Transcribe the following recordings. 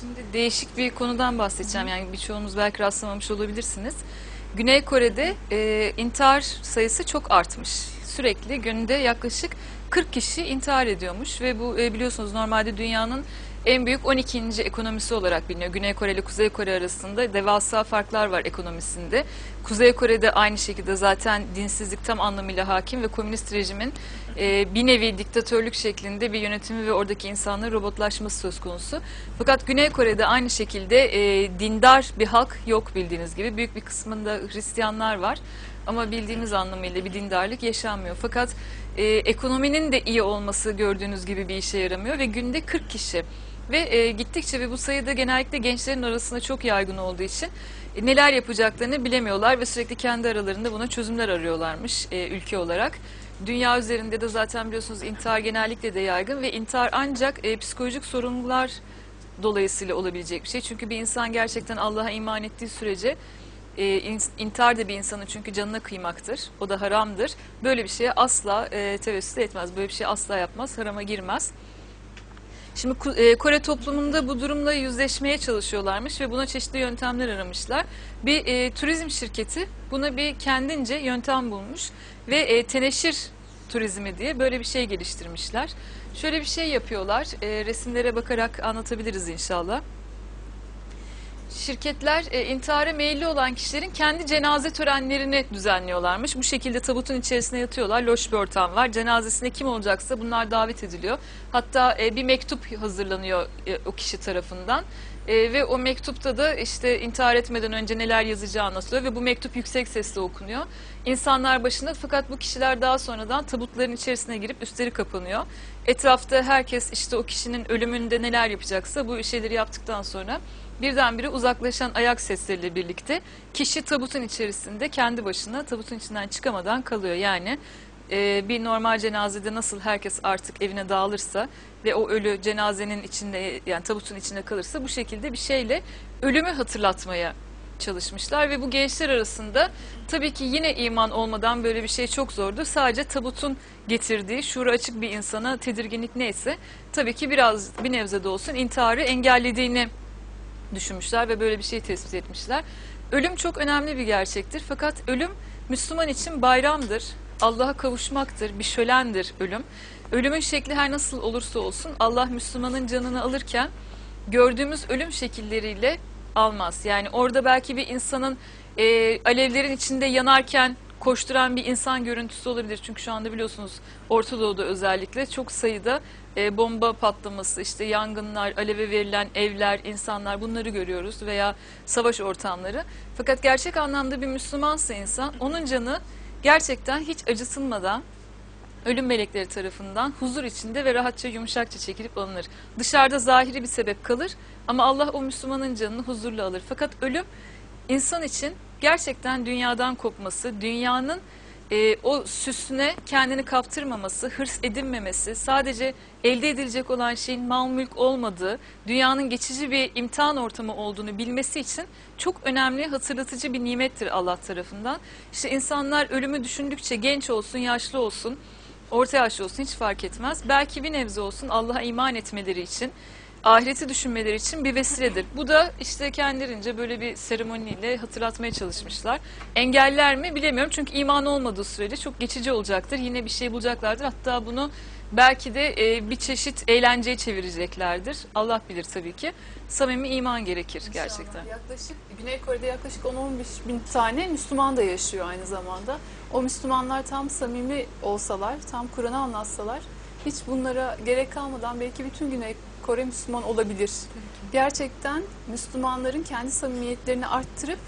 Şimdi değişik bir konudan bahsedeceğim. Yani birçoğunuz belki rastlamamış olabilirsiniz. Güney Kore'de e, intihar sayısı çok artmış. Sürekli günde yaklaşık 40 kişi intihar ediyormuş ve bu e, biliyorsunuz normalde dünyanın en büyük 12. ekonomisi olarak biliniyor. Güney Kore ile Kuzey Kore arasında devasa farklar var ekonomisinde. Kuzey Kore'de aynı şekilde zaten dinsizlik tam anlamıyla hakim ve komünist rejimin e, bir nevi diktatörlük şeklinde bir yönetimi ve oradaki insanların robotlaşması söz konusu. Fakat Güney Kore'de aynı şekilde e, dindar bir halk yok bildiğiniz gibi. Büyük bir kısmında Hristiyanlar var. Ama bildiğimiz anlamıyla bir dindarlık yaşanmıyor. Fakat e, ekonominin de iyi olması gördüğünüz gibi bir işe yaramıyor ve günde 40 kişi ve e, gittikçe ve bu sayıda genellikle gençlerin arasında çok yaygın olduğu için e, neler yapacaklarını bilemiyorlar ve sürekli kendi aralarında buna çözümler arıyorlarmış e, ülke olarak. Dünya üzerinde de zaten biliyorsunuz intihar genellikle de yaygın ve intihar ancak e, psikolojik sorunlar dolayısıyla olabilecek bir şey. Çünkü bir insan gerçekten Allah'a iman ettiği sürece e, in- intihar da bir insanın çünkü canına kıymaktır. O da haramdır. Böyle bir şeye asla e, tevessül etmez. Böyle bir şey asla yapmaz. Harama girmez. Şimdi e, Kore toplumunda bu durumla yüzleşmeye çalışıyorlarmış ve buna çeşitli yöntemler aramışlar. Bir e, turizm şirketi buna bir kendince yöntem bulmuş ve e, teneşir turizmi diye böyle bir şey geliştirmişler. Şöyle bir şey yapıyorlar. E, resimlere bakarak anlatabiliriz inşallah. Şirketler e, intihara meyilli olan kişilerin kendi cenaze törenlerini düzenliyorlarmış. Bu şekilde tabutun içerisine yatıyorlar. Loş bir ortam var. Cenazesine kim olacaksa bunlar davet ediliyor. Hatta e, bir mektup hazırlanıyor e, o kişi tarafından. E, ve o mektupta da işte intihar etmeden önce neler yazacağı anlatılıyor ve bu mektup yüksek sesle okunuyor. İnsanlar başında fakat bu kişiler daha sonradan tabutların içerisine girip üstleri kapanıyor. Etrafta herkes işte o kişinin ölümünde neler yapacaksa bu şeyleri yaptıktan sonra birdenbire uzaklaşan ayak sesleriyle birlikte kişi tabutun içerisinde kendi başına tabutun içinden çıkamadan kalıyor. Yani e, bir normal cenazede nasıl herkes artık evine dağılırsa ve o ölü cenazenin içinde yani tabutun içinde kalırsa bu şekilde bir şeyle ölümü hatırlatmaya çalışmışlar ve bu gençler arasında tabii ki yine iman olmadan böyle bir şey çok zordu. Sadece tabutun getirdiği şuuru açık bir insana tedirginlik neyse tabii ki biraz bir nebze de olsun intiharı engellediğini düşünmüşler ve böyle bir şey tespit etmişler. Ölüm çok önemli bir gerçektir fakat ölüm Müslüman için bayramdır. Allah'a kavuşmaktır, bir şölendir ölüm. Ölümün şekli her nasıl olursa olsun Allah Müslümanın canını alırken gördüğümüz ölüm şekilleriyle almaz. Yani orada belki bir insanın e, alevlerin içinde yanarken koşturan bir insan görüntüsü olabilir. Çünkü şu anda biliyorsunuz Orta Doğu'da özellikle çok sayıda e, bomba patlaması, işte yangınlar, aleve verilen evler, insanlar bunları görüyoruz veya savaş ortamları. Fakat gerçek anlamda bir Müslümansa insan onun canı gerçekten hiç acıtılmadan ölüm melekleri tarafından huzur içinde ve rahatça yumuşakça çekilip alınır. Dışarıda zahiri bir sebep kalır ama Allah o Müslümanın canını huzurla alır. Fakat ölüm insan için gerçekten dünyadan kopması, dünyanın e, o süsüne kendini kaptırmaması, hırs edinmemesi, sadece elde edilecek olan şeyin mal mülk olmadığı, dünyanın geçici bir imtihan ortamı olduğunu bilmesi için çok önemli hatırlatıcı bir nimettir Allah tarafından. İşte insanlar ölümü düşündükçe genç olsun, yaşlı olsun, orta yaşlı olsun hiç fark etmez. Belki bir nebze olsun Allah'a iman etmeleri için, ahireti düşünmeleri için bir vesiledir. Bu da işte kendilerince böyle bir seremoniyle hatırlatmaya çalışmışlar. Engeller mi bilemiyorum çünkü iman olmadığı sürece çok geçici olacaktır. Yine bir şey bulacaklardır. Hatta bunu belki de e, bir çeşit eğlenceye çevireceklerdir. Allah bilir tabii ki. Samimi iman gerekir gerçekten. Yaklaşık Güney Kore'de yaklaşık 10-15 bin tane Müslüman da yaşıyor aynı zamanda. O Müslümanlar tam samimi olsalar, tam Kur'an'ı anlatsalar hiç bunlara gerek kalmadan belki bütün Güney Kore Müslüman olabilir. Gerçekten Müslümanların kendi samimiyetlerini arttırıp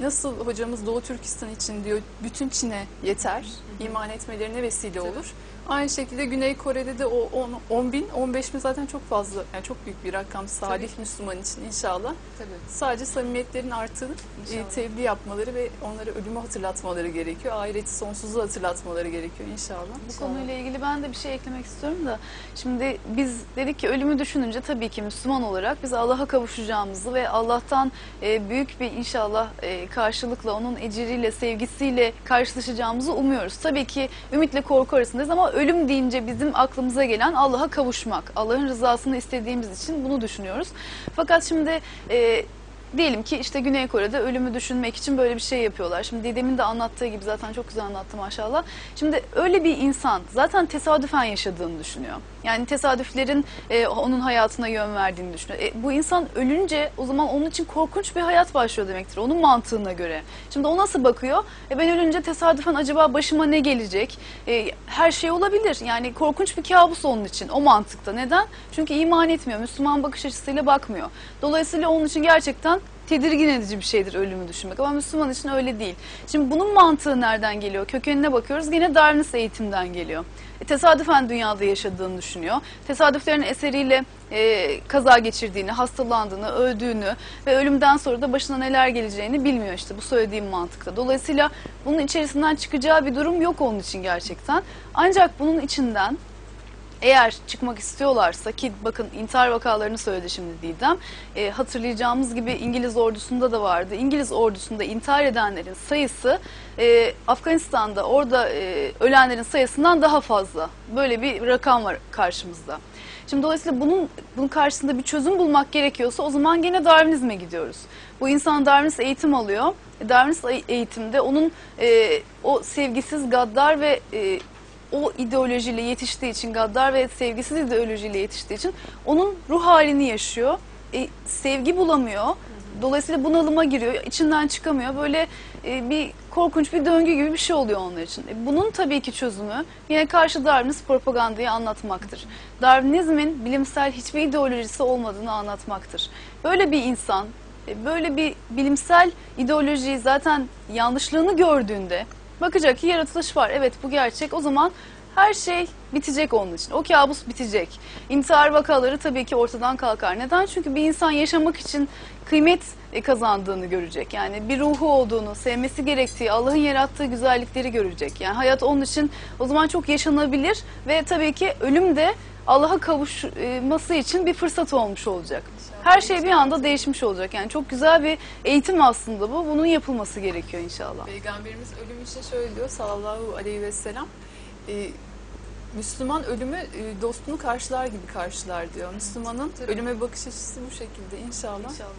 nasıl hocamız Doğu Türkistan için diyor bütün Çin'e yeter, iman etmelerine vesile olur. Aynı şekilde Güney Kore'de de o 10, 10 bin, 15 bin zaten çok fazla, yani çok büyük bir rakam salih Müslüman için inşallah. Tabii. Sadece samimiyetlerin arttığını e, İnşallah. tebliğ yapmaları ve onları ölümü hatırlatmaları gerekiyor. Ahireti sonsuzluğu hatırlatmaları gerekiyor inşallah. Bu konuyla ilgili ben de bir şey eklemek istiyorum da şimdi biz dedik ki ölümü düşününce tabii ki Müslüman olarak biz Allah'a kavuşacağımızı ve Allah'tan e, büyük bir inşallah e, karşılıkla onun eciriyle sevgisiyle karşılaşacağımızı umuyoruz. Tabii tabii ki ümitle korku arasındayız ama ölüm deyince bizim aklımıza gelen Allah'a kavuşmak. Allah'ın rızasını istediğimiz için bunu düşünüyoruz. Fakat şimdi e, diyelim ki işte Güney Kore'de ölümü düşünmek için böyle bir şey yapıyorlar. Şimdi dedemin de anlattığı gibi zaten çok güzel anlattı maşallah. Şimdi öyle bir insan zaten tesadüfen yaşadığını düşünüyor. Yani tesadüflerin e, onun hayatına yön verdiğini düşünüyor. E, bu insan ölünce o zaman onun için korkunç bir hayat başlıyor demektir. Onun mantığına göre. Şimdi o nasıl bakıyor? E, ben ölünce tesadüfen acaba başıma ne gelecek? E, her şey olabilir. Yani korkunç bir kabus onun için o mantıkta. Neden? Çünkü iman etmiyor. Müslüman bakış açısıyla bakmıyor. Dolayısıyla onun için gerçekten tedirgin edici bir şeydir ölümü düşünmek. Ama Müslüman için öyle değil. Şimdi bunun mantığı nereden geliyor? Kökenine bakıyoruz. Yine Darwinist eğitimden geliyor. E, tesadüfen dünyada yaşadığını düşünüyor. Tesadüflerin eseriyle e, kaza geçirdiğini, hastalandığını, öldüğünü ve ölümden sonra da başına neler geleceğini bilmiyor işte bu söylediğim mantıkta. Dolayısıyla bunun içerisinden çıkacağı bir durum yok onun için gerçekten. Ancak bunun içinden eğer çıkmak istiyorlarsa ki bakın intihar vakalarını söyledi şimdi Didem. E, hatırlayacağımız gibi İngiliz ordusunda da vardı. İngiliz ordusunda intihar edenlerin sayısı e, Afganistan'da orada e, ölenlerin sayısından daha fazla. Böyle bir rakam var karşımızda. Şimdi dolayısıyla bunun bunun karşısında bir çözüm bulmak gerekiyorsa o zaman gene Darwinizme gidiyoruz. Bu insan Darwinist eğitim alıyor. Darwinist eğitimde onun e, o sevgisiz, gaddar ve e, o ideolojiyle yetiştiği için, gaddar ve sevgisiz ideolojiyle yetiştiği için onun ruh halini yaşıyor. E, sevgi bulamıyor. Dolayısıyla bunalıma giriyor, içinden çıkamıyor. Böyle e, bir korkunç bir döngü gibi bir şey oluyor onlar için. E, bunun tabii ki çözümü yine karşı Darwinist propagandayı anlatmaktır. Darwinizmin bilimsel hiçbir ideolojisi olmadığını anlatmaktır. Böyle bir insan, e, böyle bir bilimsel ideolojiyi zaten yanlışlığını gördüğünde bakacak ki yaratılış var. Evet bu gerçek. O zaman her şey bitecek onun için. O kabus bitecek. İntihar vakaları tabii ki ortadan kalkar. Neden? Çünkü bir insan yaşamak için kıymet e, kazandığını görecek. Yani bir ruhu olduğunu, sevmesi gerektiği, Allah'ın yarattığı güzellikleri görecek. Yani hayat onun için o zaman çok yaşanabilir ve tabii ki ölüm de Allah'a kavuşması için bir fırsat olmuş olacak. Her şey bir anda değişmiş olacak. Yani çok güzel bir eğitim aslında bu. Bunun yapılması gerekiyor inşallah. Peygamberimiz ölüm için şöyle diyor sallallahu aleyhi ve sellem. e, Müslüman ölümü e, dostunu karşılar gibi karşılar diyor. Müslümanın ölüme bakış açısı bu şekilde inşallah. İnşallah.